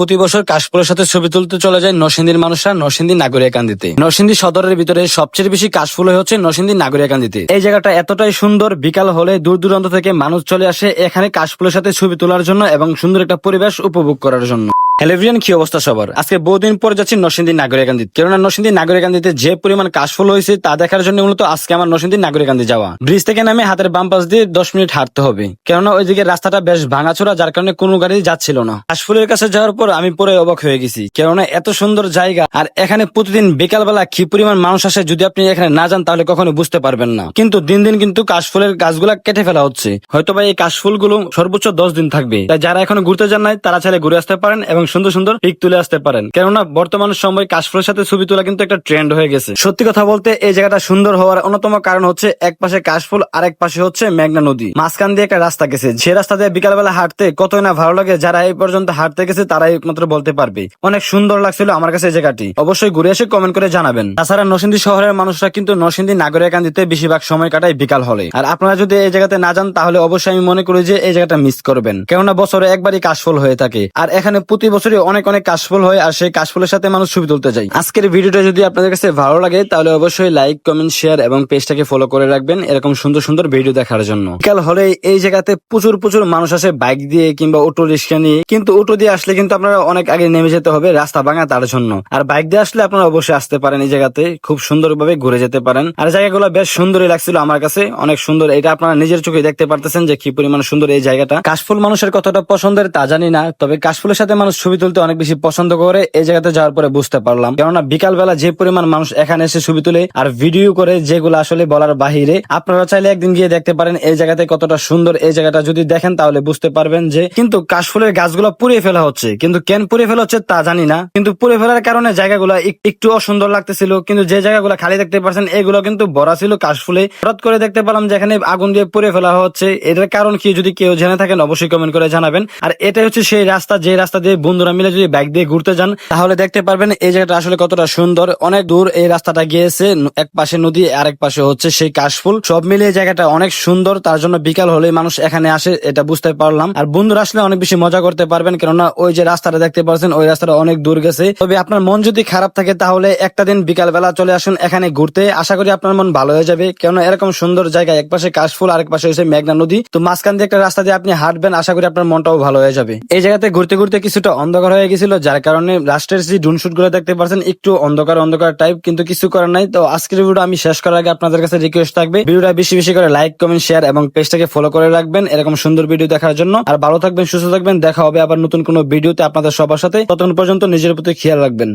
প্রতি বছর কাশফুলের সাথে ছবি তুলতে চলে যায় নরসিংদীর মানুষরা নরসিংদী নাগরিয়াকান্দিতে। নরসিংদী সদরের ভিতরে সবচেয়ে বেশি কাশফুল হচ্ছে নরসিংদী নাগরিকান্দিতে এই জায়গাটা এতটাই সুন্দর, বিকাল হলে দূর দূরান্ত থেকে মানুষ চলে আসে এখানে কাশফুলের সাথে ছবি তোলার জন্য এবং সুন্দর একটা পরিবেশ উপভোগ করার জন্য। হ্যালোভিয়ান কি অবস্থা সবার? আজকে বহুদিন পরে যাচ্ছি নরসিংদী নাগরিকান্দি কেননা নরসিংদী নাগরিকান্দিতে যে পরিমাণ কাশফুল হয়েছে, তা দেখার জন্য মূলত আজকে আমার নরসিংদী নাগরিকান্দি যাওয়া। ব্রিজ থেকে নামে হাতের বাম পাশ দিয়ে দশ মিনিট হাঁটতে হবে। কেননা ওইদিকে রাস্তাটা বেশ ভাঙাচোরা, যার কারণে কোনো গাড়ি যাচ্ছিল না। কাশফুলের কাছে যাওয়ার পর আমি পুরো অবাক হয়ে গেছি। কেননা এত সুন্দর জায়গা, আর এখানে প্রতিদিন বিকালবেলা কি পরিমাণ মানুষ আসে যদি আপনি এখানে না যান, তাহলে কখনো বুঝতে পারবেন না। কিন্তু দিন দিন কিন্তু কাশফুলের গাছগুলা কেটে ফেলা হচ্ছে। হয়তো বা এই কাশফুলগুলো সর্বোচ্চ দশ দিন থাকবে। তাই যারা এখন ঘুরতে যান নাই, তারা চাইলে ঘুরে আসতে পারেন এবং সুন্দর সুন্দর পিক তুলে আসতে পারেন। কেননা বর্তমান সময় কাশফুলের সাথে ছবি তোলা কিন্তু একটা ট্রেন্ড হয়ে গেছে। সত্যি কথা বলতে এই জায়গাটা সুন্দর হওয়ার অন্যতম কারণ হচ্ছে এক পাশে কাশফুল আর এক পাশে হচ্ছে মেঘনা নদী। মাঝখান দিয়ে একটা রাস্তা গেছে। যে রাস্তা দিয়ে বিকালবেলা হাঁটতে কতই না ভালো লাগে, যারা এই পর্যন্ত হাঁটতে গেছে তারাই একমাত্র বলতে পারবে। অনেক সুন্দর লাগছিল আমার কাছে এই জায়গাটি। অবশ্যই ঘুরে এসে কমেন্ট করে জানাবেন। তাছাড়া নরসিংদী শহরের মানুষরা কিন্তু নরসিংদী নাগরিকান্দিতে বেশিরভাগ সময় কাটায় বিকাল হলে। আর আপনারা যদি এই জায়গাতে না যান, তাহলে অবশ্যই আমি মনে করি যে এই জায়গাটা মিস করবেন। কেননা বছরে একবারই কাশফুল হয়ে থাকে। আর এখানে প্রতি বছরই অনেক অনেক কাশফুল হয় আর সেই কাশফুলের সাথে মানুষ ছবি তুলতে যায়। আজকের ভিডিওটা যদি আপনাদের কাছে ভালো লাগে, তাহলে অবশ্যই লাইক, কমেন্ট, শেয়ার এবং পেজটাকে ফলো করে রাখবেন এরকম সুন্দর সুন্দর ভিডিও দেখার জন্য। বিকাল হলে এই জায়গাতে প্রচুর প্রচুর মানুষ আসে বাইক দিয়ে কিংবা অটো রিক্সা নিয়ে। কিন্তু অটো দিয়ে আসলে কিন্তু আপনারা অনেক আগে নেমে যেতে হবে রাস্তা ভাঙা তার জন্য। আর বাইক দিয়ে আসলে আপনারা অবশ্যই আসতে পারেন এই জায়গাতে, খুব সুন্দরভাবে ঘুরে যেতে পারেন। আর জায়গাগুলো বেশ সুন্দরই লাগছিল আমার কাছে, অনেক সুন্দর। এটা আপনারা নিজের চোখে দেখতে পারতেছেন যে কি পরিমাণ সুন্দর এই জায়গাটা। কাশফুল মানুষের কতটা পছন্দের তা জানি না, তবে কাশফুলের সাথে মানুষ ছবি তুলতে অনেক বেশি পছন্দ করে, এই জায়গাতে যাওয়ার পরে বুঝতে পারলাম। কেননা বিকাল বেলা যে পরিমাণ মানুষ এখানে এসে ছবি তুলে আর ভিডিও করে, যেগুলো আসলে বলার বাহিরে, আপনারা চাইলে একদিন গিয়ে দেখতে পারেন এই জায়গাতে কতটা সুন্দর এই জায়গাটা। যদি দেখেন তাহলে বুঝতে পারবেন যে, কিন্তু কাশফুলের গাছগুলো পুড়িয়ে ফেলা হচ্ছে। কিন্তু কেন পুড়িয়ে ফেলা হচ্ছে তা জানি না। কিন্তু পুড়ে ফেলার কারণে জায়গাগুলো একটু অসুন্দর লাগতেছিল। কিন্তু যে জায়গাগুলো খালি দেখতে পাচ্ছেন এগুলো কিন্তু ভরা ছিল কাশফুলে। হঠাৎ করে দেখতে পেলাম যে এখানে আগুন দিয়ে পুড়ে ফেলা হচ্ছে। এটার কারণ কি যদি কেউ জেনে থাকেন, অবশ্যই কমেন্ট করে জানাবেন। আর এটা হচ্ছে সেই রাস্তা, যে রাস্তা দিয়ে বন্ধুরা মিলে যদি বাইক দিয়ে ঘুরতে যান, তাহলে দেখতে পারবেন এই জায়গাটা আসলে কতটা সুন্দর। অনেক দূর এই রাস্তাটা গিয়েছে, এক পাশে নদী আর এক পাশে হচ্ছে সেই কাশফুল। সব মিলিয়ে জায়গাটা অনেক সুন্দর, তার জন্য বিকাল হলে মানুষ এখানে আসে, এটা বুঝতে পারলাম। আর বন্ধুরা আসলে অনেক বেশি মজা করতে পারবেন, কেননা ওই যে রাস্তাটা দেখতে পাচ্ছেন, ওই রাস্তাটা অনেক দূর গেছে। তবে আপনার মন যদি খারাপ থাকে, তাহলে একটা দিন বিকাল বেলা চলে আসুন এখানে ঘুরতে। আশা করি আপনার মন ভালো হয়ে যাবে, কেননা এরকম সুন্দর জায়গা এক পাশে কাশফুল, আরেক পাশে হচ্ছে মেঘনা নদী। তো মাঝখান দিয়ে একটা রাস্তা দিয়ে আপনি হাঁটবেন, আশা করি আপনার মনটাও ভালো হয়ে যাবে। এই জায়গাতে ঘুরতে ঘুরতে কিছুটা অন্ধকার হয়ে গেছিল, যার কারণে রাষ্ট্রের যে ডুন শুটগুলো দেখতে পারছেন, একটু অন্ধকার অন্ধকার টাইপ কিন্তু কিছু করার নাই। তো আজকের ভিডিও আমি শেষ করার আগে আপনাদের কাছে রিকোয়েস্ট থাকবে, ভিডিওটা বেশি বেশি করে লাইক কমেন্ট শেয়ার এবং পেজটাকে ফলো করে রাখবেন। এরকম সুন্দর ভিডিও দেখার জন্য। আর ভালো থাকবেন, সুস্থ থাকবেন। দেখা হবে আবার নতুন কোনো ভিডিওতে আপনাদের সবার সাথে। ততক্ষণ পর্যন্ত নিজের প্রতি খেয়াল রাখবেন।